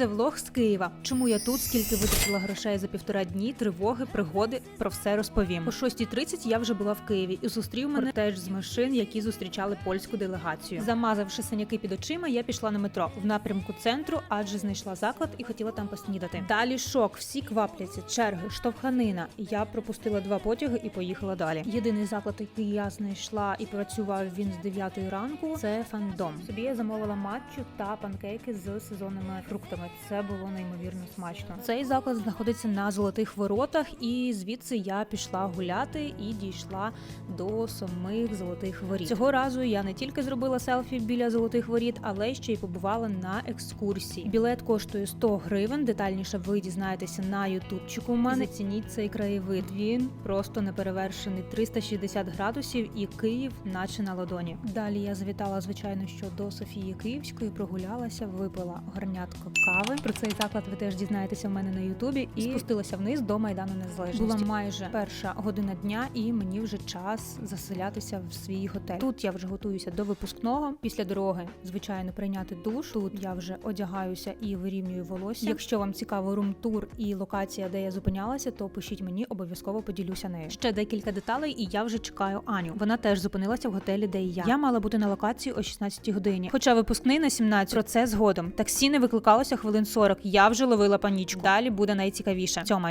Це влог з Києва. Чому я тут? Скільки витратила грошей за півтора дні, тривоги, пригоди. Про все розповім. О 6.30 я вже була в Києві і зустрів мене теж з машин, які зустрічали польську делегацію. Замазавши синяки під очима, я пішла на метро в напрямку центру, адже знайшла заклад і хотіла там поснідати. Далі шок, всі квапляться, черги, штовханина. Я пропустила два потяги і поїхала далі. Єдиний заклад, який я знайшла і працював він з 9 ранку. Це фандом. Собі я замовила матчу та панкейки з сезонними фруктами. Це було неймовірно смачно. Цей заклад знаходиться на золотих воротах, і звідси я пішла гуляти і дійшла до самих золотих воріт. Цього разу я не тільки зробила селфі біля золотих воріт, але ще й побувала на екскурсії. Білет коштує 100 гривень. Детальніше ви дізнаєтеся на ютубчику. У мене зацініть цей краєвид. Він просто неперевершений 360 градусів і Київ, наче на ладоні. Далі я завітала, звичайно, що до Софії Київської, прогулялася, випила гарнятко кави. Про цей заклад ви теж дізнаєтеся в мене на Ютубі. І спустилася вниз до майдану Незалежності. Була майже перша година дня, і мені вже час заселятися в свій готель. Тут я вже готуюся до випускного. Після дороги, звичайно, прийняти душ. Тут я вже одягаюся і вирівнюю волосся. Якщо вам цікаво рум-тур і локація, де я зупинялася, то пишіть мені, обов'язково поділюся нею. Ще декілька деталей, і я вже чекаю Аню. Вона теж зупинилася в готелі, де і я. Я мала бути на локації о 16 годині. Хоча випускний на 17, про це згодом. Таксі не викликалося хвилин 40. Я вже ловила панічку. Далі буде найцікавіше. Цьомаю.